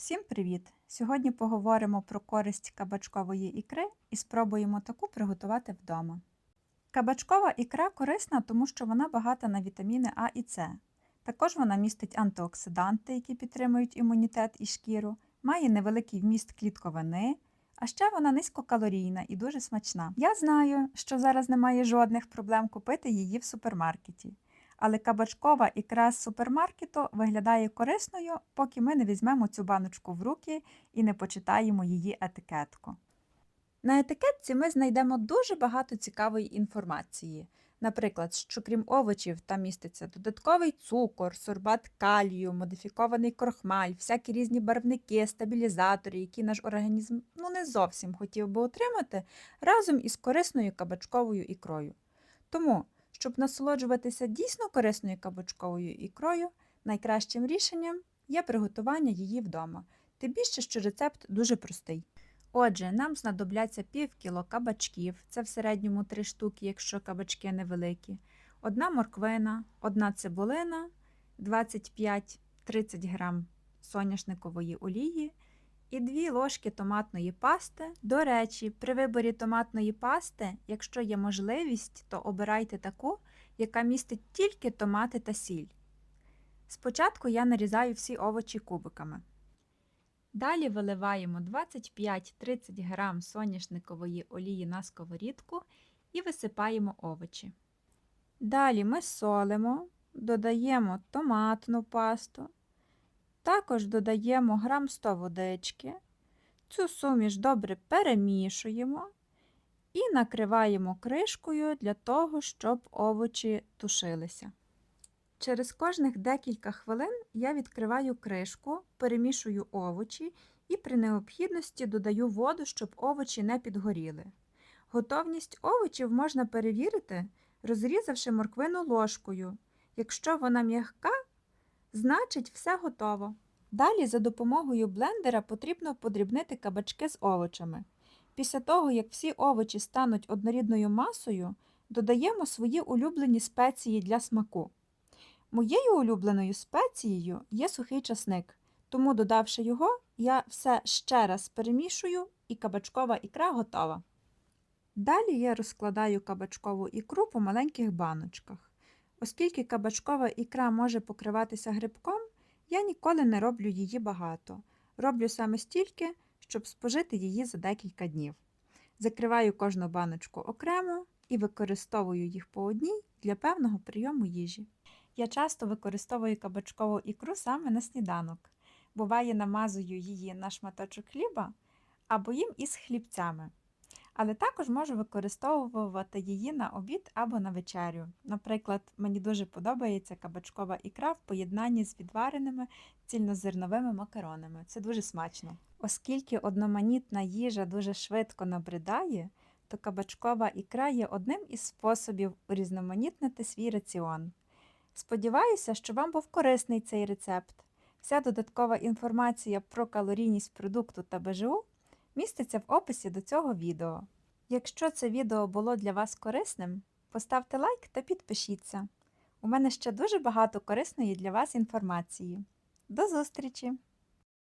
Всім привіт! Сьогодні поговоримо про користь кабачкової ікри і спробуємо таку приготувати вдома. Кабачкова ікра корисна, тому що вона багата на вітаміни А і С. Також вона містить антиоксиданти, які підтримують імунітет і шкіру, має невеликий вміст клітковини, а ще вона низькокалорійна і дуже смачна. Я знаю, що зараз немає жодних проблем купити її в супермаркеті але кабачкова ікра з супермаркету виглядає корисною, поки ми не візьмемо цю баночку в руки і не почитаємо її етикетку. На етикетці ми знайдемо дуже багато цікавої інформації. Наприклад, що крім овочів там міститься додатковий цукор, сорбат калію, модифікований крохмаль, всякі різні барвники, стабілізатори, які наш організм ну, не зовсім хотів би отримати разом із корисною кабачковою ікрою. Тому щоб насолоджуватися дійсно корисною кабачковою ікрою, найкращим рішенням є приготування її вдома, тим більше, що рецепт дуже простий. Отже, нам знадобляться пів кіло кабачків, це в середньому 3 штуки, якщо кабачки невеликі, одна морквина, одна цибулина, 25-30 грам соняшникової олії і 2 ложки томатної пасти. До речі, при виборі томатної пасти, якщо є можливість, то обирайте таку, яка містить тільки томати та сіль. Спочатку я нарізаю всі овочі кубиками. Далі виливаємо 25-30 г соняшникової олії на сковорідку і висипаємо овочі. Далі ми солимо, додаємо томатну пасту, також додаємо грам 100 водички, цю суміш добре перемішуємо і накриваємо кришкою для того, щоб овочі тушилися. Через кожних декілька хвилин я відкриваю кришку, перемішую овочі і при необхідності додаю воду, щоб овочі не підгоріли. Готовність овочів можна перевірити, розрізавши морквину ложкою. Якщо вона м'яка, Значить, все готово. Далі за допомогою блендера потрібно подрібнити кабачки з овочами. Після того, як всі овочі стануть однорідною масою, додаємо свої улюблені спеції для смаку. Моєю улюбленою спецією є сухий часник, тому, додавши його, я все ще раз перемішую і кабачкова ікра готова. Далі я розкладаю кабачкову ікру по маленьких баночках. Оскільки кабачкова ікра може покриватися грибком, я ніколи не роблю її багато. Роблю саме стільки, щоб спожити її за декілька днів. Закриваю кожну баночку окремо і використовую їх по одній для певного прийому їжі. Я часто використовую кабачкову ікру саме на сніданок. Буває, намазую її на шматочок хліба або їм із хлібцями але також можу використовувати її на обід або на вечерю. Наприклад, мені дуже подобається кабачкова ікра в поєднанні з відвареними цільнозерновими макаронами. Це дуже смачно. Оскільки одноманітна їжа дуже швидко набридає, то кабачкова ікра є одним із способів урізноманітнити свій раціон. Сподіваюся, що вам був корисний цей рецепт. Вся додаткова інформація про калорійність продукту та БЖУ міститься в описі до цього відео. Якщо це відео було для вас корисним, поставте лайк та підпишіться. У мене ще дуже багато корисної для вас інформації. До зустрічі!